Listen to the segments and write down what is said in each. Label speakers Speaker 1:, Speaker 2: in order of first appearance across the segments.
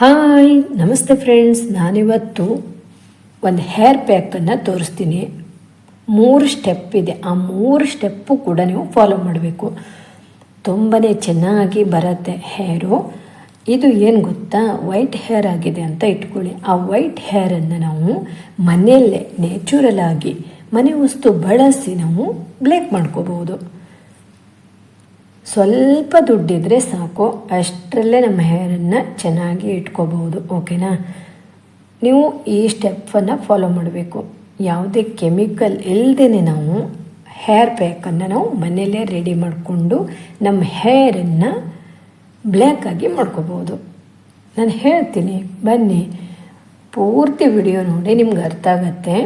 Speaker 1: Hi, ನಮಸ್ತೆ friends ನಾನಿವತ್ತು ಒಂದು ಹೇರ್ ಪ್ಯಾಕನ್ನು ತೋರಿಸ್ತೀನಿ. ಮೂರು ಸ್ಟೆಪ್ ಇದೆ. ಆ ಮೂರು ಸ್ಟೆಪ್ಪು ಕೂಡ ನೀವು ಫಾಲೋ ಮಾಡಬೇಕು. ತುಂಬಾ ಚೆನ್ನಾಗಿ ಬರುತ್ತೆ ಹೇರು ಇದು ಏನು ಗೊತ್ತಾ? ವೈಟ್ ಹೇರ್ ಆಗಿದೆ ಅಂತ ಇಟ್ಕೊಳ್ಳಿ. ಆ ವೈಟ್ ಹೇರನ್ನು ನಾವು ಮನೆಯಲ್ಲೇ ನ್ಯಾಚುರಲ್ ಆಗಿ ಮನೆ ವಸ್ತು ಬಳಸಿ ನಾವು ಬ್ಲೇಕ್ ಮಾಡ್ಕೋಬಹುದು. ಸ್ವಲ್ಪ ದುಡ್ಡಿದ್ರೆ ಸಾಕು, ಅಷ್ಟರಲ್ಲೇ ನಮ್ಮ ಹೇರನ್ನು ಚೆನ್ನಾಗಿ ಇಟ್ಕೋಬಹುದು ಓಕೆನಾ ನೀವು ಈ ಸ್ಟೆಪ್ಪನ್ನು ಫಾಲೋ ಮಾಡಬೇಕು. ಯಾವುದೇ ಕೆಮಿಕಲ್ ಇಲ್ಲದೇ ನಾವು ಹೇರ್ ಪ್ಯಾಕನ್ನು ನಾವು ಮನೆಯಲ್ಲೇ ರೆಡಿ ಮಾಡಿಕೊಂಡು ನಮ್ಮ ಹೇರನ್ನು ಬ್ಲ್ಯಾಕಾಗಿ ಮಾಡ್ಕೋಬೋದು ನಾನು ಹೇಳ್ತೀನಿ, ಬನ್ನಿ. ಪೂರ್ತಿ ವಿಡಿಯೋ ನೋಡಿ, ನಿಮ್ಗೆ ಅರ್ಥ ಆಗತ್ತೆ.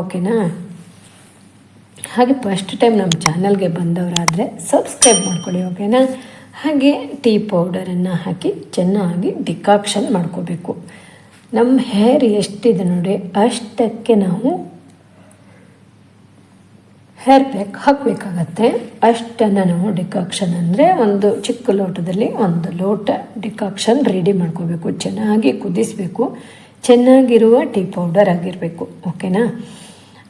Speaker 1: ಓಕೆನಾ ಹಾಗೆ ಫಸ್ಟ್ ಟೈಮ್ ನಮ್ಮ ಚಾನಲ್ಗೆ ಬಂದವರಾದರೆ ಸಬ್ಸ್ಕ್ರೈಬ್ ಮಾಡ್ಕೊಳ್ಳಿ ಓಕೆನಾ ಹಾಗೆ ಟೀ ಪೌಡರನ್ನು ಹಾಕಿ ಚೆನ್ನಾಗಿ ಡಿಕಾಕ್ಷನ್ ಮಾಡ್ಕೋಬೇಕು. ನಮ್ಮ ಹೇರ್ ಎಷ್ಟಿದೆ ನೋಡಿ, ಅಷ್ಟಕ್ಕೆ ನಾವು ಹೇರ್ ಪ್ಯಾಕ್ ಹಾಕಬೇಕಾಗತ್ತೆ. ಅಷ್ಟನ್ನು ನಾವು ಡಿಕಾಕ್ಷನ್ ಅಂದರೆ ಒಂದು ಚಿಕ್ಕ ಲೋಟದಲ್ಲಿ ಒಂದು ಲೋಟ ಡಿಕಾಕ್ಷನ್ ರೆಡಿ ಮಾಡ್ಕೋಬೇಕು. ಚೆನ್ನಾಗಿ ಕುದಿಸಬೇಕು. ಚೆನ್ನಾಗಿರುವ ಟೀ ಪೌಡರ್ ಆಗಿರಬೇಕು ಓಕೆನಾ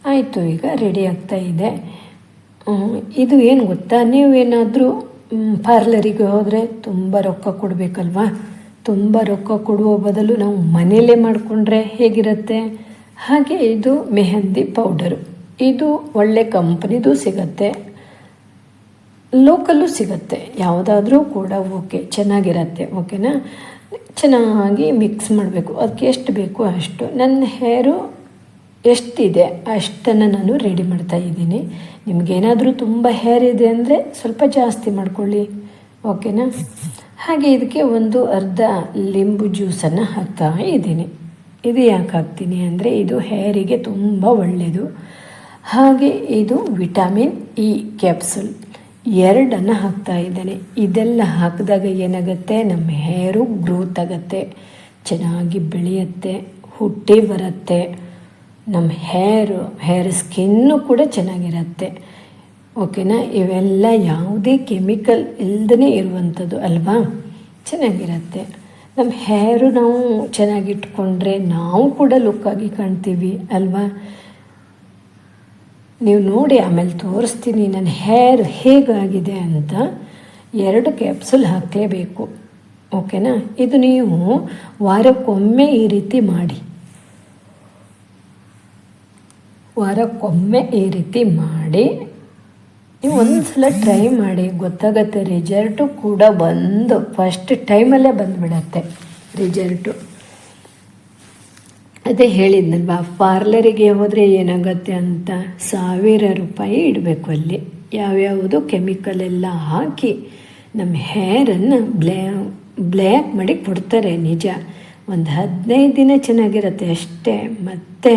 Speaker 1: ಆಯಿತು, ಈಗ ರೆಡಿ ಆಗ್ತಾ ಇದೆ. ಇದು ಏನು ಗೊತ್ತಾ? ನೀವೇನಾದರೂ ಪಾರ್ಲರಿಗೆ ಹೋದರೆ ತುಂಬ ರೊಕ್ಕ ಕೊಡಬೇಕಲ್ವಾ? ತುಂಬ ರೊಕ್ಕ ಕೊಡುವ ಬದಲು ನಾವು ಮನೆಯಲ್ಲೇ ಮಾಡಿಕೊಂಡ್ರೆ ಹೇಗಿರುತ್ತೆ? ಹಾಗೆ ಇದು ಮೆಹಂದಿ ಪೌಡರು ಇದು ಒಳ್ಳೆ ಕಂಪ್ನಿದು ಸಿಗತ್ತೆ. ಲೋಕಲ್ಲು ಸಿಗುತ್ತೆ. ಯಾವುದಾದ್ರೂ ಕೂಡ ಓಕೆ ಚೆನ್ನಾಗಿರತ್ತೆ ಓಕೆನಾ ಚೆನ್ನಾಗಿ ಮಿಕ್ಸ್ ಮಾಡಬೇಕು. ಅದಕ್ಕೆ ಎಷ್ಟು ಬೇಕು ಅಷ್ಟು. ನನ್ನ ಹೇರು ಎಷ್ಟಿದೆ ಅಷ್ಟನ್ನು ನಾನು ರೆಡಿ ಮಾಡ್ತಾ ಇದ್ದೀನಿ. ನಿಮಗೇನಾದರೂ ತುಂಬ ಹೇರ್ ಇದೆ ಅಂದರೆ ಸ್ವಲ್ಪ ಜಾಸ್ತಿ ಮಾಡ್ಕೊಳ್ಳಿ. ಓಕೆನಾ ಹಾಗೆ ಇದಕ್ಕೆ ಒಂದು ಅರ್ಧ ಲಿಂಬು ಜ್ಯೂಸನ್ನು ಹಾಕ್ತಾ ಇದ್ದೀನಿ. ಇದು ಯಾಕೆ ಹಾಕ್ತೀನಿ ಅಂದರೆ ಇದು ಹೇರಿಗೆ ತುಂಬ ಒಳ್ಳೆಯದು ಹಾಗೆ ಇದು ವಿಟಮಿನ್ ಇ ಕ್ಯಾಪ್ಸುಲ್ ಎರಡನ್ನು ಹಾಕ್ತಾ ಇದ್ದೇನೆ. ಇದೆಲ್ಲ ಹಾಕಿದಾಗ ಏನಾಗುತ್ತೆ? ನಮ್ಮ ಹೇರು ಗ್ರೋತ್ ಆಗುತ್ತೆ. ಚೆನ್ನಾಗಿ ಬೆಳೆಯುತ್ತೆ, ಹುಟ್ಟಿ ಬರುತ್ತೆ. ನಮ್ಮ ಹೇರು ಹೇರ್ ಸ್ಕಿನ್ನು ಕೂಡ ಚೆನ್ನಾಗಿರುತ್ತೆ. ಓಕೆನಾ ಇವೆಲ್ಲ ಯಾವುದೇ ಕೆಮಿಕಲ್ ಇಲ್ಲದೇ ಇರುವಂಥದ್ದು ಅಲ್ವಾ? ಚೆನ್ನಾಗಿರುತ್ತೆ. ನಮ್ಮ ಹೇರು ನಾವು ಚೆನ್ನಾಗಿಟ್ಕೊಂಡ್ರೆ ನಾವು ಕೂಡ ಲುಕ್ಕಾಗಿ ಕಾಣ್ತೀವಿ ಅಲ್ವಾ? ನೀವು ನೋಡಿ ಆಮೇಲೆ ತೋರಿಸ್ತೀನಿ ನನ್ನ ಹೇರ್ ಹೇಗಾಗಿದೆ ಅಂತ. ಎರಡು ಕ್ಯಾಪ್ಸುಲ್ ಹಾಕಲೇಬೇಕು. ಓಕೆನಾ ಇದು ನೀವು ವಾರಕ್ಕೊಮ್ಮೆ ಈ ರೀತಿ ಮಾಡಿ. ವಾರಕ್ಕೊಮ್ಮೆ ಈ ರೀತಿ ಮಾಡಿ, ನೀವು ಒಂದು ಸಲ ಟ್ರೈ ಮಾಡಿ, ಗೊತ್ತಾಗತ್ತೆ ರಿಸಲ್ಟು ಕೂಡ ಬಂದು ಫಸ್ಟ್ ಟೈಮಲ್ಲೇ ಬಂದುಬಿಡತ್ತೆ ರಿಸಲ್ಟು ಅದೇ ಹೇಳಿದ್ನಲ್ವಾ ಪಾರ್ಲರಿಗೆ ಹೋದರೆ ಏನಾಗುತ್ತೆ ಅಂತ? ಸಾವಿರ ರೂಪಾಯಿ ಇಡಬೇಕು ಅಲ್ಲಿ. ಯಾವ್ಯಾವುದು ಕೆಮಿಕಲ್ ಎಲ್ಲ ಹಾಕಿ ನಮ್ಮ ಹೇರನ್ನು ಬ್ಲ್ಯಾ ಬ್ಲ್ಯಾಕ್ ಮಾಡಿ ಕೊಡ್ತಾರೆ ನಿಜ. ಒಂದು ಹದಿನೈದು ದಿನ ಚೆನ್ನಾಗಿರುತ್ತೆ ಅಷ್ಟೇ. ಮತ್ತು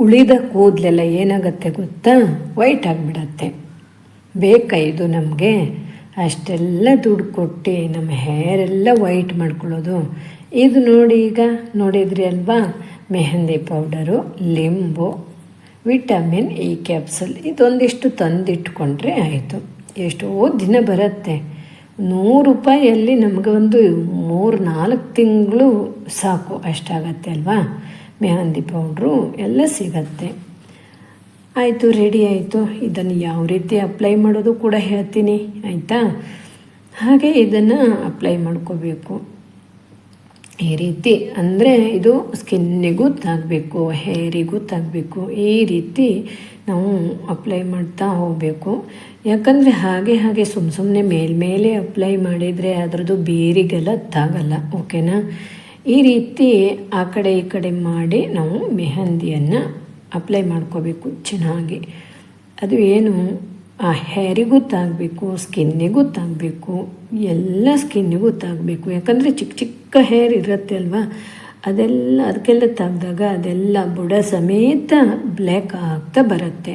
Speaker 1: ಉಳಿದ ಕೂದಲೆಲ್ಲ ಏನಾಗುತ್ತೆ ಗೊತ್ತಾ? ವೈಟ್ ಆಗಿಬಿಡತ್ತೆ. ಬೇಕಾಯಿದು ನಮಗೆ ಅಷ್ಟೆಲ್ಲ ದುಡ್ಡು ಕೊಟ್ಟು ನಮ್ಮ ಹೇರ್ ಎಲ್ಲ ವೈಟ್ ಮಾಡ್ಕೊಳ್ಳೋದು. ಇದು ನೋಡಿ ಈಗ ನೋಡಿದ್ರಿ ಅಲ್ವಾ? ಮೆಹಂದಿ ಪೌಡರು ಲಿಂಬು, ವಿಟಮಿನ್ ಇ ಕ್ಯಾಪ್ಸಲ್ ಇದೊಂದಿಷ್ಟು ತಂದಿಟ್ಕೊಂಡ್ರೆ ಆಯಿತು. ಎಷ್ಟೋ ದಿನ ಬರುತ್ತೆ. ನೂರು ರೂಪಾಯಲ್ಲಿ ನಮಗೆ ಒಂದು ಮೂರು ನಾಲ್ಕು ತಿಂಗಳು ಸಾಕು ಅಷ್ಟಾಗತ್ತೆ ಅಲ್ವಾ? ಮೆಹಂದಿ ಪೌಡ್ರು ಎಲ್ಲ ಸಿಗತ್ತೆ. ಆಯಿತು ರೆಡಿ ಆಯಿತು. ಇದನ್ನು ಯಾವ ರೀತಿ ಅಪ್ಲೈ ಮಾಡೋದು ಕೂಡ ಹೇಳ್ತೀನಿ, ಆಯಿತಾ? ಹಾಗೆ ಇದನ್ನು ಅಪ್ಲೈ ಮಾಡ್ಕೋಬೇಕು. ಈ ರೀತಿ, ಅಂದರೆ ಇದು ಸ್ಕಿನ್ನಿಗೂ ತಾಗಬೇಕು ಹೇರಿಗೂ ತಾಗಬೇಕು. ಈ ರೀತಿ ನಾವು ಅಪ್ಲೈ ಮಾಡ್ತಾ ಹೋಗಬೇಕು. ಯಾಕಂದರೆ ಹಾಗೆ ಹಾಗೆ ಸುಮ್ಮ ಸುಮ್ಮನೆ ಮೇಲ್ಮೇಲೆ ಅಪ್ಲೈ ಮಾಡಿದರೆ ಅದರದ್ದು ಬೇರಿಗೆಲ್ಲ ತಾಗಲ್ಲ ಓಕೆನಾ ಈ ರೀತಿ ಆ ಕಡೆ ಈ ಕಡೆ ಮಾಡಿ ನಾವು ಮೆಹಂದಿಯನ್ನು ಅಪ್ಲೈ ಮಾಡ್ಕೋಬೇಕು ಚೆನ್ನಾಗಿ. ಅದು ಏನು, ಆ ಹೇರಿಗೂ ತಾಗಬೇಕು ಸ್ಕಿನ್ನಿಗೂ ತಾಗಬೇಕು, ಎಲ್ಲ ಸ್ಕಿನ್ನಿಗೂ ತಾಗಬೇಕು. ಯಾಕಂದರೆ ಚಿಕ್ಕ ಚಿಕ್ಕ ಹೇರ್ ಇರುತ್ತೆ ಅಲ್ವಾ? ಅದೆಲ್ಲ, ಅದಕ್ಕೆಲ್ಲ ತಾಗಿದಾಗ ಅದೆಲ್ಲ ಬುಡ ಸಮೇತ ಬ್ಲ್ಯಾಕ್ ಆಗ್ತಾ ಬರುತ್ತೆ.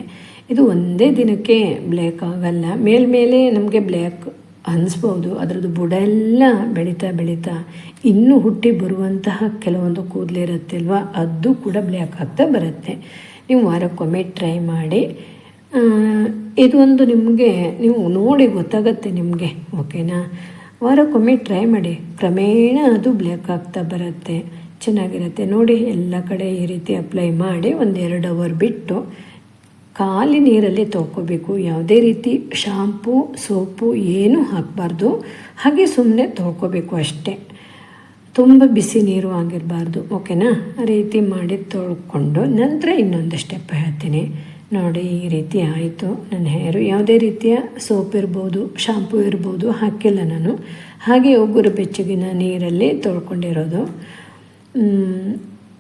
Speaker 1: ಇದು ಒಂದೇ ದಿನಕ್ಕೆ ಬ್ಲ್ಯಾಕ್ ಆಗಲ್ಲ. ಮೇಲ್ಮೇಲೆ ನಮಗೆ ಬ್ಲ್ಯಾಕ್ ಅನಿಸ್ಬೋದು. ಅದರದ್ದು ಬುಡ ಎಲ್ಲ ಬೆಳೀತಾ ಬೆಳೀತಾ ಇನ್ನೂ ಹುಟ್ಟಿ ಬರುವಂತಹ ಕೆಲವೊಂದು ಕೂದಲಿರುತ್ತೆ ಅಲ್ವಾ? ಅದು ಕೂಡ ಬ್ಲ್ಯಾಕ್ ಆಗ್ತಾ ಬರುತ್ತೆ. ನೀವು ವಾರಕ್ಕೊಮ್ಮೆ ಟ್ರೈ ಮಾಡಿ. ಇದೊಂದು ನಿಮಗೆ, ನೀವು ನೋಡಿ ಗೊತ್ತಾಗತ್ತೆ ನಿಮಗೆ, ಓಕೆನಾ? ವಾರಕ್ಕೊಮ್ಮೆ ಟ್ರೈ ಮಾಡಿ. ಕ್ರಮೇಣ ಅದು ಬ್ಲ್ಯಾಕ್ ಆಗ್ತಾ ಬರುತ್ತೆ. ಚೆನ್ನಾಗಿರುತ್ತೆ. ನೋಡಿ, ಎಲ್ಲ ಕಡೆ ಈ ರೀತಿ ಅಪ್ಲೈ ಮಾಡಿ ಒಂದು ಎರಡು ಅವರ್ ಬಿಟ್ಟು ಖಾಲಿ ನೀರಲ್ಲಿ ತೊಳ್ಕೊಬೇಕು. ಯಾವುದೇ ರೀತಿ ಶಾಂಪು, ಸೋಪು ಏನೂ ಹಾಕಬಾರ್ದು. ಹಾಗೆ ಸುಮ್ಮನೆ ತೊಳ್ಕೊಬೇಕು ಅಷ್ಟೇ. ತುಂಬ ಬಿಸಿ ನೀರು ಆಗಿರಬಾರ್ದು, ಓಕೆನಾ? ಆ ರೀತಿ ಮಾಡಿ ತೊಳ್ಕೊಂಡು ನಂತರ ಇನ್ನೊಂದು ಸ್ಟೆಪ್ ಹೇಳ್ತೀನಿ. ನೋಡಿ, ಈ ರೀತಿ ಆಯಿತು. ನನ್ನ ಹೇರು ಯಾವುದೇ ರೀತಿಯ ಸೋಪ್ ಇರ್ಬೋದು ಶಾಂಪು ಇರ್ಬೋದು, ಹಾಕಿಲ್ಲ ನಾನು. ಹಾಗೆ ಉಗುರು ಬೆಚ್ಚಗಿನ ನೀರಲ್ಲಿ ತೊಳ್ಕೊಂಡಿರೋದು.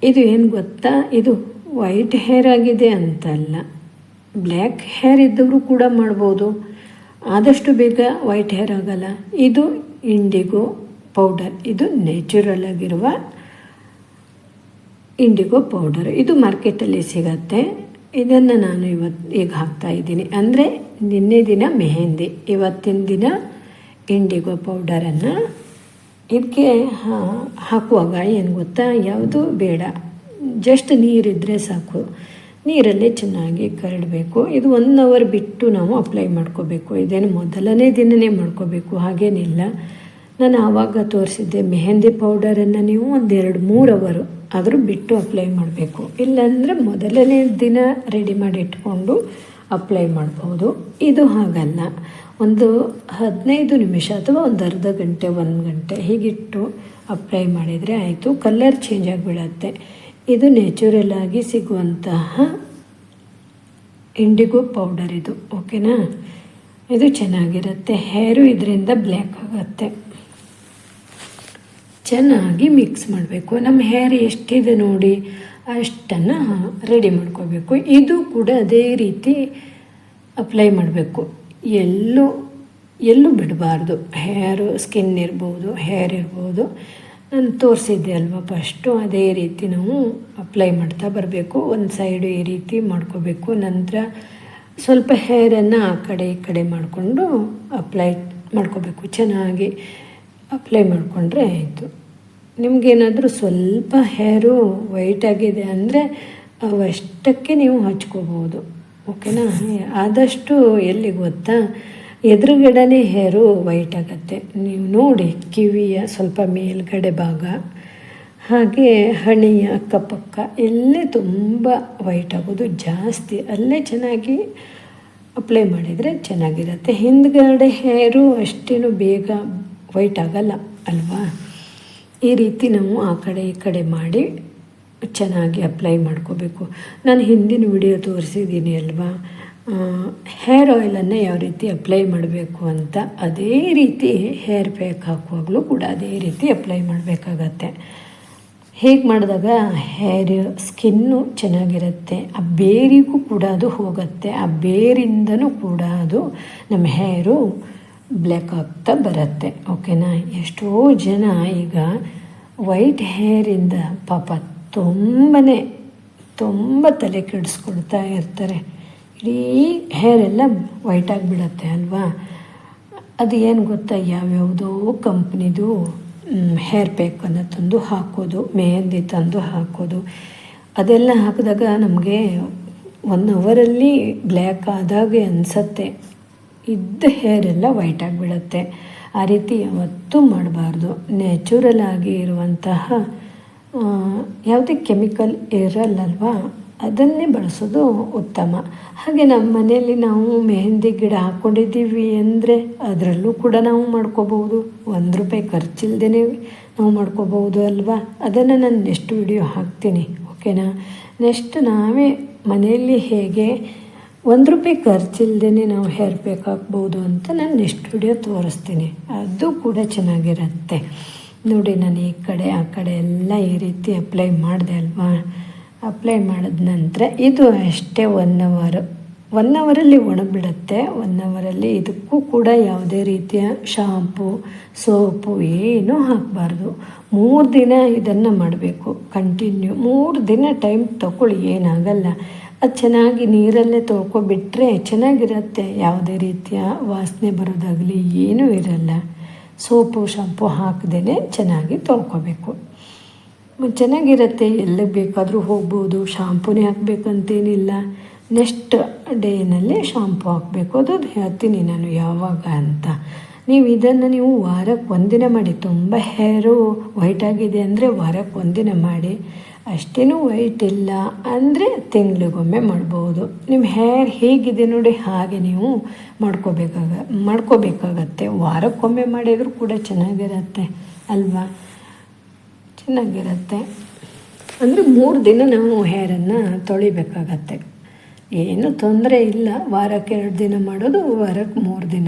Speaker 1: ಇದು ಏನು ಗೊತ್ತಾ? ಇದು ವೈಟ್ ಹೇರ್ ಆಗಿದೆ ಅಂತಲ್ಲ. ಬ್ಲ್ಯಾಕ್ ಹೇರ್ ಇದ್ದವರು ಕೂಡ ಮಾಡ್ಬೋದು. ಆದಷ್ಟು ಬೇಗ ವೈಟ್ ಹೇರ್ ಆಗಲ್ಲ. ಇದು ಇಂಡಿಗೋ ಪೌಡರ್. ಇದು ನ್ಯಾಚುರಲ್ ಆಗಿರುವ ಇಂಡಿಗೋ ಪೌಡರ್. ಇದು ಮಾರ್ಕೆಟಲ್ಲಿ ಸಿಗತ್ತೆ. ಇದನ್ನು ನಾನು ಇವತ್ತು ಈಗ ಹಾಕ್ತಾ ಇದ್ದೀನಿ. ಅಂದರೆ ನಿನ್ನೆ ದಿನ ಮೆಹೆಂದಿ. ಇವತ್ತಿನ ದಿನ ಇಂಡಿಗೋ ಪೌಡರನ್ನು ಇದಕ್ಕೆ ಹಾಕುವಾಗ ಏನು ಗೊತ್ತಾ? ಯಾವುದು ಬೇಡ. ಜಸ್ಟ್ ನೀರಿದ್ದರೆ ಸಾಕು. ನೀರಲ್ಲಿ ಚೆನ್ನಾಗಿ ಕರಡಬೇಕು. ಇದು ಒನ್ ಅವರ್ ಬಿಟ್ಟು ನಾವು ಅಪ್ಲೈ ಮಾಡ್ಕೋಬೇಕು. ಇದೇನು ಮೊದಲನೇ ದಿನನೇ ಮಾಡ್ಕೋಬೇಕು. ಹಾಗೇನಿಲ್ಲ. ನಾನು ಆವಾಗ ತೋರಿಸಿದ್ದೆ ಮೆಹಂದಿ ಪೌಡರನ್ನು ನೀವು ಒಂದೆರಡು ಮೂರು ಅವರು ಆದರೂ ಬಿಟ್ಟು ಅಪ್ಲೈ ಮಾಡಬೇಕು. ಇಲ್ಲಾಂದರೆ ಮೊದಲನೇ ದಿನ ರೆಡಿ ಮಾಡಿ ಇಟ್ಕೊಂಡು ಅಪ್ಲೈ ಮಾಡ್ಬೋದು. ಇದು ಹಾಗಲ್ಲ. ಒಂದು ಹದಿನೈದು ನಿಮಿಷ ಅಥವಾ ಒಂದು ಅರ್ಧ ಗಂಟೆ, ಒಂದು ಗಂಟೆ ಹೀಗಿಟ್ಟು ಅಪ್ಲೈ ಮಾಡಿದರೆ ಆಯಿತು. ಕಲರ್ ಚೇಂಜ್ ಆಗಿಬಿಡತ್ತೆ. ಇದು ನ್ಯಾಚುರಲ್ ಆಗಿ ಸಿಗುವಂತಹ ಇಂಡಿಗೋ ಪೌಡರ್ ಇದು, ಓಕೆನಾ? ಇದು ಚೆನ್ನಾಗಿರುತ್ತೆ. ಹೇರು ಇದರಿಂದ ಬ್ಲ್ಯಾಕ್ ಆಗುತ್ತೆ. ಚೆನ್ನಾಗಿ ಮಿಕ್ಸ್ ಮಾಡಬೇಕು. ನಮ್ಮ ಹೇರ್ ಎಷ್ಟಿದೆ ನೋಡಿ, ಅಷ್ಟನ್ನು ರೆಡಿ ಮಾಡ್ಕೋಬೇಕು. ಇದು ಕೂಡ ಅದೇ ರೀತಿ ಅಪ್ಲೈ ಮಾಡಬೇಕು. ಎಲ್ಲೂ ಎಲ್ಲೂ ಬಿಡಬಾರ್ದು. ಹೇರು ಸ್ಕಿನ್ ಇರ್ಬೋದು ಹೇರ್ ಇರ್ಬೋದು. ನಾನು ತೋರಿಸಿದ್ದೆ ಅಲ್ವಾ? ಫಸ್ಟು ಅದೇ ರೀತಿ ನಾವು ಅಪ್ಲೈ ಮಾಡ್ತಾ ಬರಬೇಕು. ಒಂದು ಸೈಡು ಈ ರೀತಿ ಮಾಡ್ಕೋಬೇಕು. ನಂತರ ಸ್ವಲ್ಪ ಹೇರನ್ನು ಆ ಕಡೆ ಈ ಕಡೆ ಮಾಡಿಕೊಂಡು ಅಪ್ಲೈ ಮಾಡ್ಕೋಬೇಕು. ಚೆನ್ನಾಗಿ ಅಪ್ಲೈ ಮಾಡಿಕೊಂಡ್ರೆ ಆಯಿತು. ನಿಮಗೇನಾದರೂ ಸ್ವಲ್ಪ ಹೇರು ವೈಟ್ ಆಗಿದೆ ಅಂದರೆ ಅವಷ್ಟಕ್ಕೆ ನೀವು ಹಚ್ಕೋಬೋದು ಓಕೆನಾ ಆದಷ್ಟು ಎಲ್ಲಿ ಗೊತ್ತಾ? ಎದುರುಗಡೆನೇ ಹೇರು ವೈಟ್ ಆಗುತ್ತೆ. ನೀವು ನೋಡಿ ಕಿವಿಯ ಸ್ವಲ್ಪ ಮೇಲ್ಗಡೆ ಭಾಗ. ಹಾಗೆ ಹಣೆಯ ಅಕ್ಕಪಕ್ಕ ಎಲ್ಲೇ ತುಂಬ ವೈಟ್ ಆಗೋದು ಜಾಸ್ತಿ. ಅಲ್ಲೇ ಚೆನ್ನಾಗಿ ಅಪ್ಲೈ ಮಾಡಿದರೆ ಚೆನ್ನಾಗಿರುತ್ತೆ. ಹಿಂದ್ಗಡೆ ಹೇರು ಅಷ್ಟೇನು ಬೇಗ ವೈಟ್ ಆಗಲ್ಲ, ಅಲ್ವಾ? ಈ ರೀತಿ ನಾವು ಆ ಕಡೆ ಈ ಕಡೆ ಮಾಡಿ ಚೆನ್ನಾಗಿ ಅಪ್ಲೈ ಮಾಡ್ಕೋಬೇಕು. ನಾನು ಹಿಂದಿನ ವಿಡಿಯೋ ತೋರಿಸಿದ್ದೀನಿ, ಅಲ್ವಾ? ಹೇರ್ ಆಯಿಲನ್ನು ಯಾವ ರೀತಿ ಅಪ್ಲೈ ಮಾಡಬೇಕು ಅಂತ ಅದೇ ರೀತಿ ಹೇರ್ ಪ್ಯಾಕ್ ಹಾಕುವಾಗಲೂ ಕೂಡ ಅದೇ ರೀತಿ ಅಪ್ಲೈ ಮಾಡಬೇಕಾಗತ್ತೆ. ಹೇಗೆ ಮಾಡಿದಾಗ ಹೇರ್ ಸ್ಕಿನ್ನು ಚೆನ್ನಾಗಿರುತ್ತೆ, ಆ ಬೇರಿಗೂ ಕೂಡ ಅದು ಹೋಗುತ್ತೆ, ಆ ಬೇರಿಂದನೂ ಕೂಡ ಅದು ನಮ್ಮ ಹೇರು ಬ್ಲ್ಯಾಕ್ ಆಗ್ತಾ ಬರುತ್ತೆ ಓಕೆನಾ ಎಷ್ಟೋ ಜನ ಈಗ ವೈಟ್ ಹೇರಿಂದ ಪಾಪ ತುಂಬನೇ, ತುಂಬ ತಲೆ ಕೆಡಿಸ್ಕೊಳ್ತಾ ಇರ್ತಾರೆ. ಇಡೀ ಹೇರ್ ಎಲ್ಲ ವೈಟ್ ಆಗಿಬಿಡತ್ತೆ ಅಲ್ವಾ? ಅದು ಏನು ಗೊತ್ತಾ? ಯಾವ್ಯಾವುದೋ ಕಂಪ್ನಿದು ಹೇರ್ ಪ್ಯಾಕನ್ನು ತಂದು ಹಾಕೋದು ಮೆಹಂದಿ ತಂದು ಹಾಕೋದು. ಅದೆಲ್ಲ ಹಾಕಿದಾಗ ನಮಗೆ ಒನ್ ಅವರಲ್ಲಿ ಬ್ಲ್ಯಾಕ್ ಆದಾಗೆ ಅನಿಸತ್ತೆ. ಇದ್ದ ಹೇರ್ ಎಲ್ಲ ವೈಟ್ ಆಗಿಬಿಡತ್ತೆ ಆ ರೀತಿ ಯಾವತ್ತೂ ಮಾಡಬಾರ್ದು. ನ್ಯಾಚುರಲ್ ಆಗಿ ಇರುವಂತಹ ಯಾವುದೇ ಕೆಮಿಕಲ್ ಇರಲ್ಲಲ್ವಾ? ಅದನ್ನೇ ಬಳಸೋದು ಉತ್ತಮ. ಹಾಗೆ ನಮ್ಮ ಮನೆಯಲ್ಲಿ ನಾವು ಮೆಹಂದಿ ಗಿಡ ಹಾಕ್ಕೊಂಡಿದ್ದೀವಿ ಅಂದರೆ ಅದರಲ್ಲೂ ಕೂಡ ನಾವು ಮಾಡ್ಕೋಬಹುದು. ಒಂದು ರೂಪಾಯಿ ಖರ್ಚಿಲ್ಲದೇ ನಾವು ಮಾಡ್ಕೋಬಹುದು ಅಲ್ವಾ? ಅದನ್ನು ನಾನು ನೆಕ್ಸ್ಟ್ ವಿಡಿಯೋ ಹಾಕ್ತೀನಿ ಓಕೆನಾ ನೆಕ್ಸ್ಟ್ ನಾವೇ ಮನೆಯಲ್ಲಿ ಹೇಗೆ ಒಂದು ರೂಪಾಯಿ ಖರ್ಚಿಲ್ಲದೇ ನಾವು ಹೇರ್ ಪ್ಯಾಕ್ ಹಾಕ್ಬೋದು ಅಂತ ನಾನು ನೆಕ್ಸ್ಟ್ ವಿಡಿಯೋ ತೋರಿಸ್ತೀನಿ. ಅದು ಕೂಡ ಚೆನ್ನಾಗಿರುತ್ತೆ. ನೋಡಿ ನಾನು ಈ ಕಡೆ, ಆ ಕಡೆ ಎಲ್ಲ ಈ ರೀತಿ ಅಪ್ಲೈ ಮಾಡಿದೆ ಅಲ್ವಾ? ಅಪ್ಲೈ ಮಾಡಿದ ನಂತರ ಇದು ಅಷ್ಟೇ ಒನ್ ಅವರ್ ಒನ್ ಅವರಲ್ಲಿ ಒಣಗಿಬಿಡುತ್ತೆ. ಒನ್ ಅವರಲ್ಲಿ ಇದಕ್ಕೂ ಕೂಡ ಯಾವುದೇ ರೀತಿಯ ಶಾಂಪು ಸೋಪು ಏನೂ ಹಾಕಬಾರ್ದು. ಮೂರು ದಿನ ಇದನ್ನು ಮಾಡಬೇಕು. ಕಂಟಿನ್ಯೂ ಮೂರು ದಿನ ಟೈಮ್ ತಗೊಳ್ಳಿ. ಏನಾಗಲ್ಲ. ಅದು ಚೆನ್ನಾಗಿ ನೀರಲ್ಲೇ ತೊಳ್ಕೊಬಿಟ್ರೆ ಚೆನ್ನಾಗಿರುತ್ತೆ. ಯಾವುದೇ ರೀತಿಯ ವಾಸನೆ ಬರೋದಾಗಲಿ ಏನೂ ಇರಲ್ಲ. ಸೋಪು ಶಾಂಪು ಹಾಕದೇ ಚೆನ್ನಾಗಿ ತೊಳ್ಕೊಬೇಕು. ಚೆನ್ನಾಗಿರುತ್ತೆ ಎಲ್ಲಿಗೆ ಬೇಕಾದರೂ ಹೋಗ್ಬೋದು. ಶಾಂಪೂನೇ ಹಾಕಬೇಕಂತೇನಿಲ್ಲ. ನೆಕ್ಸ್ಟ್ ಡೇನಲ್ಲಿ ಶಾಂಪು ಹಾಕಬೇಕು. ಅದು ಹೇಳ್ತೀನಿ ನಾನು ಯಾವಾಗ ಅಂತ. ನೀವು ಇದನ್ನು ನೀವು ವಾರಕ್ಕೆ ಒಂದಿನ ಮಾಡಿ. ತುಂಬ ಹೇರು ವೈಟ್ ಆಗಿದೆ ಅಂದರೆ ವಾರಕ್ಕೆ ಒಂದಿನ ಮಾಡಿ. ಅಷ್ಟೇನು ವೈಟ್ ಇಲ್ಲ ಅಂದರೆ ತಿಂಗಳಿಗೊಮ್ಮೆ ಮಾಡ್ಬೋದು. ನಿಮ್ಮ ಹೇರ್ ಹೇಗಿದೆ ನೋಡಿ ಹಾಗೆ ನೀವು ಮಾಡ್ಕೋಬೇಕಾಗ, ಮಾಡ್ಕೋಬೇಕಾಗತ್ತೆ. ವಾರಕ್ಕೊಮ್ಮೆ ಮಾಡಿದರೂ ಕೂಡ ಚೆನ್ನಾಗಿರತ್ತೆ, ಅಲ್ವಾ? ಚೆನ್ನಾಗಿರುತ್ತೆ. ಅಂದರೆ ಮೂರು ದಿನ ನಾವು ಹೇರನ್ನು ತೊಳಿಬೇಕಾಗತ್ತೆ. ಏನು ತೊಂದರೆ ಇಲ್ಲ. ವಾರಕ್ಕೆ ಎರಡು ದಿನ ಮಾಡೋದು, ವಾರಕ್ಕೆ ಮೂರು ದಿನ.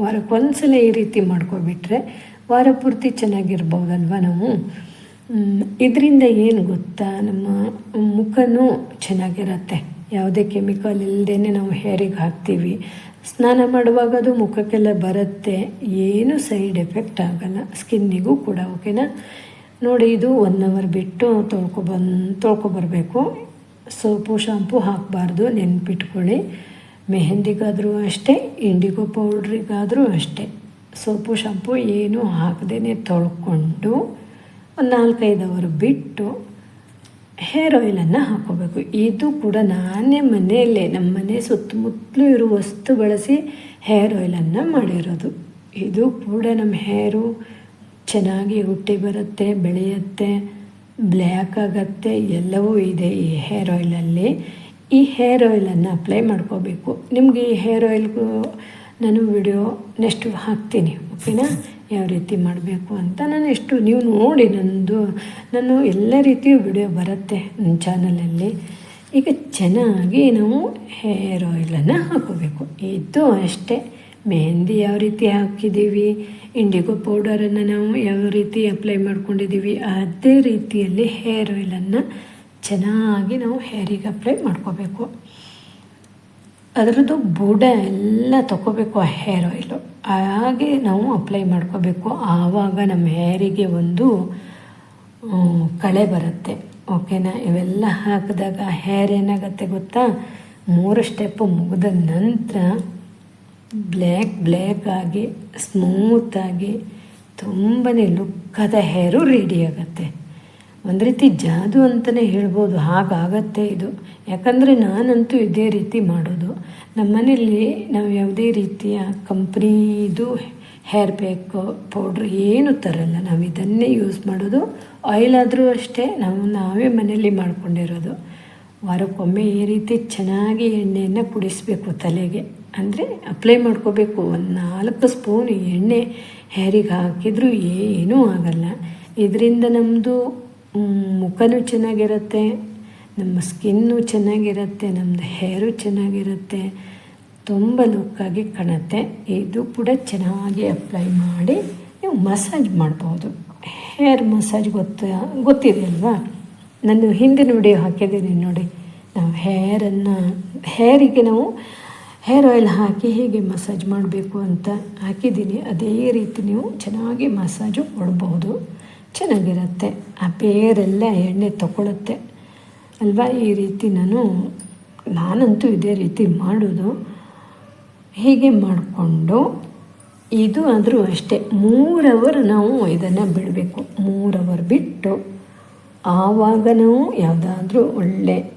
Speaker 1: ವಾರಕ್ಕೆ ಒಂದ್ಸಲ ಈ ರೀತಿ ಮಾಡ್ಕೊಬಿಟ್ರೆ ವಾರ ಪೂರ್ತಿ ಚೆನ್ನಾಗಿರ್ಬೋದಲ್ವ ನಾವು? ಇದರಿಂದ ಏನು ಗೊತ್ತಾ? ನಮ್ಮ ಮುಖನೂ ಚೆನ್ನಾಗಿರತ್ತೆ. ಯಾವುದೇ ಕೆಮಿಕಲ್ ಇಲ್ಲದೇ ನಾವು ಹೇರಿಗೆ ಹಾಕ್ತೀವಿ. ಸ್ನಾನ ಮಾಡುವಾಗ ಅದು ಮುಖಕ್ಕೆಲ್ಲ ಬರುತ್ತೆ. ಏನು ಸೈಡ್ ಎಫೆಕ್ಟ್ ಆಗಲ್ಲ. ಸ್ಕಿನ್ನಿಗೂ ಕೂಡ, ಓಕೆನಾ? ನೋಡಿ, ಇದು ಒನ್ ಅವರ್ ಬಿಟ್ಟು ತೊಳ್ಕೊಬಂದು ತೊಳ್ಕೊಬರಬೇಕು ಸೋಪು, ಶಾಂಪು ಹಾಕಬಾರ್ದು, ನೆನ್ಪಿಟ್ಕೊಳ್ಳಿ. ಮೆಹಂದಿಗಾದರೂ ಅಷ್ಟೇ, ಇಂಡಿಗೋ ಪೌಡ್ರಿಗಾದರೂ ಅಷ್ಟೇ. ಸೋಪು, ಶಾಂಪು ಏನೂ ಹಾಕದೇ ತೊಳ್ಕೊಂಡು ಒಂದು ನಾಲ್ಕೈದು ಅವರ್ ಬಿಟ್ಟು ಹೇರ್ ಆಯಿಲನ್ನು ಹಾಕೋಬೇಕು ಇದು ಕೂಡ ನಾನೇ ಮನೆಯಲ್ಲೇ ನಮ್ಮ ಮನೆ ಸುತ್ತಮುತ್ತಲೂ ಇರೋ ವಸ್ತು ಬಳಸಿ ಹೇರ್ ಆಯಿಲನ್ನು ಮಾಡಿರೋದು. ಇದು ಕೂಡ ನಮ್ಮ ಹೇರು ಚೆನ್ನಾಗಿ ಹುಟ್ಟಿ ಬರುತ್ತೆ, ಬೆಳೆಯುತ್ತೆ, ಬ್ಲ್ಯಾಕ್ ಆಗುತ್ತೆ, ಎಲ್ಲವೂ ಇದೆ ಈ ಹೇರ್ ಆಯಿಲಲ್ಲಿ ಈ ಹೇರ್ ಆಯಿಲನ್ನು ಅಪ್ಲೈ ಮಾಡ್ಕೋಬೇಕು. ನಿಮಗೆ ಈ ಹೇರ್ ಆಯಿಲ್ಗೂ ನಾನು ವಿಡಿಯೋ ನೆಕ್ಸ್ಟ್ ಹಾಕ್ತೀನಿ ಓಕೆನಾ ಯಾವ ರೀತಿ ಮಾಡಬೇಕು ಅಂತ ನಾನು ಎಷ್ಟು, ನೀವು ನೋಡಿ ನನ್ನದು ನಾನು ಎಲ್ಲ ರೀತಿಯೂ ವಿಡಿಯೋ ಬರುತ್ತೆ ನನ್ನ ಚಾನಲಲ್ಲಿ ಈಗ ಚೆನ್ನಾಗಿ ನಾವು ಹೇರ್ ಆಯಿಲನ್ನು ಹಾಕೋಬೇಕು. ಇದು ಅಷ್ಟೇ. ಮೆಹಂದಿ ಯಾವ ರೀತಿ ಹಾಕಿದ್ದೀವಿ ಇಂಡಿಗೋ ಪೌಡರನ್ನು ನಾವು ಯಾವ ರೀತಿ ಅಪ್ಲೈ ಮಾಡ್ಕೊಂಡಿದ್ದೀವಿ, ಅದೇ ರೀತಿಯಲ್ಲಿ ಹೇರ್ ಆಯಿಲನ್ನು ಚೆನ್ನಾಗಿ ನಾವು ಹೇರಿಗೆ ಅಪ್ಲೈ ಮಾಡ್ಕೋಬೇಕು. ಅದರದ್ದು ಬುಡ ಎಲ್ಲ ತಗೋಬೇಕು ಆ ಹೇರ್ ಆಯಿಲು ಹಾಗೆ ನಾವು ಅಪ್ಲೈ ಮಾಡ್ಕೋಬೇಕು. ಆವಾಗ ನಮ್ಮ ಹೇರಿಗೆ ಒಂದು ಕಳೆ ಬರುತ್ತೆ. ಓಕೆನಾ ಇವೆಲ್ಲ ಹಾಕಿದಾಗ ಹೇರ್ ಏನಾಗುತ್ತೆ ಗೊತ್ತಾ? ಮೂರು ಸ್ಟೆಪ್ಪು ಮುಗಿದ ನಂತರ ಬ್ಲ್ಯಾಕ್ ಬ್ಲ್ಯಾಕ್ ಆಗಿ ಸ್ಮೂತಾಗಿ ತುಂಬಾ ಲುಕ್ಕದ ಹೇರು ರೆಡಿ ಆಗುತ್ತೆ. ಒಂದು ರೀತಿ ಜಾದು ಅಂತಲೇ ಹೇಳ್ಬೋದು, ಹಾಗಾಗತ್ತೆ ಇದು. ಯಾಕಂದರೆ ನಾನಂತೂ ಇದೇ ರೀತಿ ಮಾಡೋದು. ನಮ್ಮ ಮನೇಲಿ ನಾವು ಯಾವುದೇ ರೀತಿಯ ಕಂಪ್ನೀದು ಹೇರ್ ಪ್ಯಾಕು ಪೌಡ್ರ್ ಏನು ತರಲ್ಲ. ನಾವು ಇದನ್ನೇ ಯೂಸ್ ಮಾಡೋದು. ಆಯಿಲ್ ಆದರೂ ಅಷ್ಟೇ, ನಾವು ನಾವೇ ಮನೆಯಲ್ಲಿ ಮಾಡ್ಕೊಂಡಿರೋದು. ವಾರಕ್ಕೊಮ್ಮೆ ಈ ರೀತಿ ಚೆನ್ನಾಗಿ ಎಣ್ಣೆಯನ್ನು ಕುಡಿಸ್ಬೇಕು ತಲೆಗೆ. ಅಂದರೆ ಅಪ್ಲೈ ಮಾಡ್ಕೋಬೇಕು. ಒಂದು ನಾಲ್ಕು ಸ್ಪೂನ್ ಎಣ್ಣೆ ಹೇರಿಗೆ ಹಾಕಿದರೂ ಏನೂ ಆಗಲ್ಲ. ಇದರಿಂದ ನಮ್ಮದು ಮುಖನೂ ಚೆನ್ನಾಗಿರುತ್ತೆ, ನಮ್ಮ ಸ್ಕಿನ್ನು ಚೆನ್ನಾಗಿರುತ್ತೆ ನಮ್ಮದು ಹೇರು ಚೆನ್ನಾಗಿರುತ್ತೆ, ತುಂಬ ಲುಕ್ಕಾಗಿ ಕಾಣುತ್ತೆ. ಇದು ಕೂಡ ಚೆನ್ನಾಗಿ ಅಪ್ಲೈ ಮಾಡಿ ನೀವು ಮಸಾಜ್ ಮಾಡ್ಬೋದು. ಹೇರ್ ಮಸಾಜ್ ಗೊತ್ತ ಗೊತ್ತಿದೆ ಅಲ್ವಾ? ನಾನು ಹಿಂದಿನ ವಿಡಿಯೋ ಹಾಕಿದ್ದೀನಿ ನೋಡಿ. ನಾವು ಹೇರನ್ನು ಹೇರಿಗೆ ನಾವು ಹೇರ್ ಆಯಿಲ್ ಹಾಕಿ ಹೇಗೆ ಮಸಾಜ್ ಮಾಡಬೇಕು ಅಂತ ಹಾಕಿದ್ದೀನಿ. ಅದೇ ರೀತಿ ನೀವು ಚೆನ್ನಾಗಿ ಮಸಾಜು ಕೊಡಬಹುದು ಚೆನ್ನಾಗಿರುತ್ತೆ. ಆ ಪೇರೆಲ್ಲ ಎಣ್ಣೆ ತಗೊಳುತ್ತೆ. ಅಲ್ವಾ? ಈ ರೀತಿ ನಾನು, ನಾನಂತೂ ಇದೇ ರೀತಿ ಮಾಡೋದು. ಹೀಗೆ ಮಾಡಿಕೊಂಡು ಇದು ಆದರೂ ಅಷ್ಟೇ. ಮೂರು ಅವರ್ ನಾವು ಇದನ್ನು ಬಿಡಬೇಕು. ಮೂರು ಅವರ್ ಬಿಟ್ಟು ಆವಾಗ ನಾವು ಯಾವುದಾದ್ರೂ ಒಳ್ಳೆ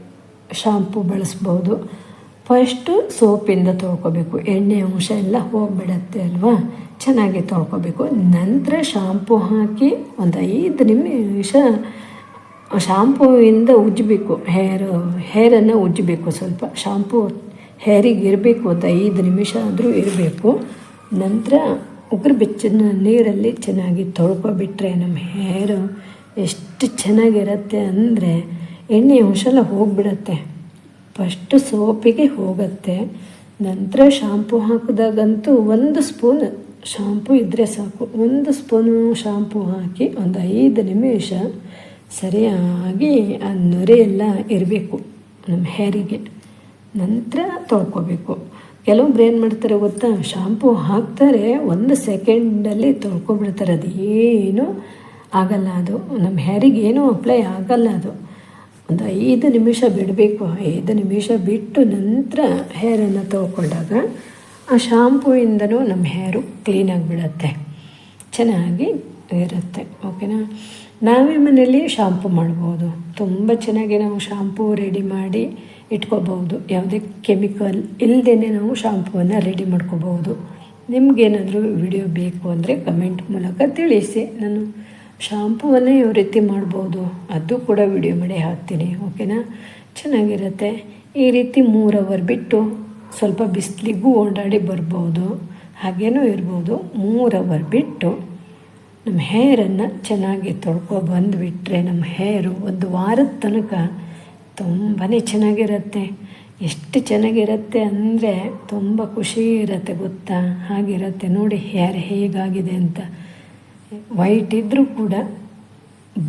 Speaker 1: ಶಾಂಪು ಬಳಸ್ಬೋದು. ಫಸ್ಟು ಸೋಪಿಂದ ತೊಳ್ಕೊಬೇಕು. ಎಣ್ಣೆ, ಅಂಶ ಎಲ್ಲ ಹೋಗಿಬಿಡತ್ತೆ ಅಲ್ವಾ? ಚೆನ್ನಾಗಿ ತೊಳ್ಕೊಬೇಕು. ನಂತರ ಶಾಂಪು ಹಾಕಿ ಒಂದು ಐದು ನಿಮಿಷ ಶಾಂಪೂವಿಂದ ಉಜ್ಜಬೇಕು. ಹೇರ್, ಹೇರನ್ನು ಉಜ್ಜಬೇಕು ಸ್ವಲ್ಪ. ಶಾಂಪು ಹೇರಿಗೆ ಇರಬೇಕು ಒಂದು ಐದು ನಿಮಿಷ ಆದರೂ ಇರಬೇಕು. ನಂತರ ಉಗುರು ಬೆಚ್ಚಿನ ನೀರಲ್ಲಿ ಚೆನ್ನಾಗಿ ತೊಳ್ಕೊಬಿಟ್ರೆ ನಮ್ಮ ಹೇರು ಎಷ್ಟು ಚೆನ್ನಾಗಿರುತ್ತೆ ಅಂದರೆ ಎಣ್ಣೆ, ಅಂಶ ಎಲ್ಲ ಹೋಗಿಬಿಡತ್ತೆ. ಫಸ್ಟು ಸೋಪಿಗೆ ಹೋಗುತ್ತೆ. ನಂತರ ಶಾಂಪು ಹಾಕಿದಾಗಂತೂ ಒಂದು ಸ್ಪೂನ್ ಶಾಂಪು ಇದ್ದರೆ ಸಾಕು. ಒಂದು ಸ್ಪೂನು ಶಾಂಪು ಹಾಕಿ ಒಂದು ಐದು ನಿಮಿಷ ಸರಿಯಾಗಿ ಆ ನೊರೆಯೆಲ್ಲ ಇರಬೇಕು ನಮ್ಮ ಹೇರಿಗೆ ನಂತರ ತೊಳ್ಕೊಬೇಕು. ಕೆಲವೊಬ್ರು ಏನು ಮಾಡ್ತಾರೆ ಗೊತ್ತಾ? ಶಾಂಪು ಹಾಕ್ತಾರೆ, ಒಂದು ಸೆಕೆಂಡಲ್ಲಿ ತೊಳ್ಕೊಬಿಡ್ತಾರೆ. ಅದು ಆಗಲ್ಲ ಅದು. ನಮ್ಮ ಹೇರಿಗೆ ಏನೂ ಅಪ್ಲೈ ಆಗಲ್ಲ ಅದು. ಒಂದು ಐದು ನಿಮಿಷ ಬಿಡಬೇಕು. ಐದು ನಿಮಿಷ ಬಿಟ್ಟು ನಂತರ ಹೇರನ್ನು ತೊಗೊಂಡಾಗ ಆ ಶಾಂಪೂಯಿಂದನೂ ನಮ್ಮ ಹೇರು ಕ್ಲೀನಾಗಿ ಬಿಡುತ್ತೆ ಚೆನ್ನಾಗಿ ಇರುತ್ತೆ. ಓಕೆನಾ ನಾವೇ ಮನೆಯಲ್ಲಿ ಶಾಂಪು ಮಾಡ್ಬೋದು. ತುಂಬ ಚೆನ್ನಾಗಿ ನಾವು ಶಾಂಪೂ ರೆಡಿ ಮಾಡಿ ಇಟ್ಕೋಬಹುದು ಯಾವುದೇ ಕೆಮಿಕಲ್ ಇಲ್ಲದೇ ನಾವು ಶಾಂಪೂವನ್ನು ರೆಡಿ ಮಾಡ್ಕೋಬಹುದು ನಿಮಗೇನಾದರೂ ವಿಡಿಯೋ ಬೇಕು ಅಂದರೆ ಕಮೆಂಟ್ ಮೂಲಕ ತಿಳಿಸಿ. ನಾನು ಶಾಂಪೂವನ್ನೇ ಯಾವ ರೀತಿ ಮಾಡ್ಬೋದು. ಅದು ಕೂಡ ವಿಡಿಯೋ ಮಾಡಿ ಹಾಕ್ತೀನಿ ಓಕೆನಾ ಚೆನ್ನಾಗಿರುತ್ತೆ. ಈ ರೀತಿ ಮೂರು ಅವರ್ ಬಿಟ್ಟು ಸ್ವಲ್ಪ ಬಿಸಿಲಿಗೂ ಓಡಾಡಿ ಬರ್ಬೋದು. ಹಾಗೇನೂ ಇರ್ಬೋದು. ಮೂರು ಅವರ್ ಬಿಟ್ಟು ನಮ್ಮ ಹೇರನ್ನು ಚೆನ್ನಾಗಿ ತೊಳ್ಕೊ ಬಂದುಬಿಟ್ರೆ ನಮ್ಮ ಹೇರು ಒಂದು ವಾರದ ತನಕ ತುಂಬಾ ಚೆನ್ನಾಗಿರುತ್ತೆ. ಎಷ್ಟು ಚೆನ್ನಾಗಿರುತ್ತೆ ಅಂದರೆ ತುಂಬ ಖುಷಿ ಇರುತ್ತೆ ಗೊತ್ತಾ? ಹಾಗಿರುತ್ತೆ. ನೋಡಿ ಹೇರ್ ಹೇಗಾಗಿದೆ ಅಂತ. ವೈಟ್ ಇದ್ದರೂ ಕೂಡ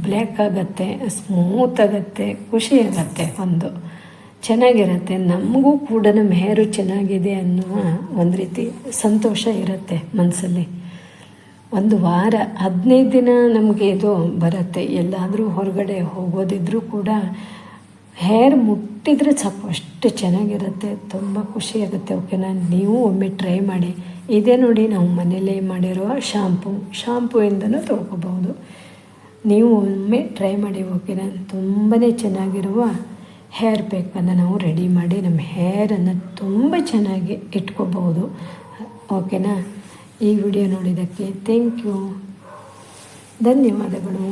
Speaker 1: ಬ್ಲ್ಯಾಕ್ ಆಗುತ್ತೆ ಸ್ಮೂತ್ ಆಗುತ್ತೆ, ಖುಷಿ ಆಗುತ್ತೆ ಒಂದು. ಚೆನ್ನಾಗಿರುತ್ತೆ. ನಮಗೂ ಕೂಡ ನಮ್ಮ ಹೇರು ಚೆನ್ನಾಗಿದೆ ಅನ್ನುವ ಒಂದು ರೀತಿ ಸಂತೋಷ ಇರುತ್ತೆ ಮನಸ್ಸಲ್ಲಿ ಒಂದು ವಾರ, ಹದಿನೈದು ದಿನ ನಮಗೆ ಇದು ಬರುತ್ತೆ. ಎಲ್ಲಾದರೂ ಹೊರಗಡೆ ಹೋಗೋದಿದ್ರೂ ಕೂಡ ಹೇರ್ ಮುಟ್ಟಿದರೆ ಸಾಕು, ಅಷ್ಟು ಚೆನ್ನಾಗಿರುತ್ತೆ, ತುಂಬ ಖುಷಿಯಾಗುತ್ತೆ ಓಕೆನಾ ನೀವು ಒಮ್ಮೆ ಟ್ರೈ ಮಾಡಿ. ಇದೇ ನೋಡಿ, ನಾವು ಮನೇಲೇ ಮಾಡಿರುವ ಶಾಂಪು ಶಾಂಪೂಯಿಂದನೂ ತೊಳ್ಕೊಬೋದು ನೀವು ಒಮ್ಮೆ ಟ್ರೈ ಮಾಡಿ ಓಕೆನಾ ತುಂಬಾ ಚೆನ್ನಾಗಿರುವ ಹೇರ್ ಪ್ಯಾಕನ್ನು ನಾವು ರೆಡಿ ಮಾಡಿ, ನಮ್ಮ ಹೇರನ್ನು ತುಂಬ ಚೆನ್ನಾಗಿ ಇಟ್ಕೋಬಹುದು ಓಕೆನಾ ಈ ವಿಡಿಯೋ ನೋಡಿದ್ದಕ್ಕೆ ಥ್ಯಾಂಕ್ ಯು ಧನ್ಯವಾದಗಳು.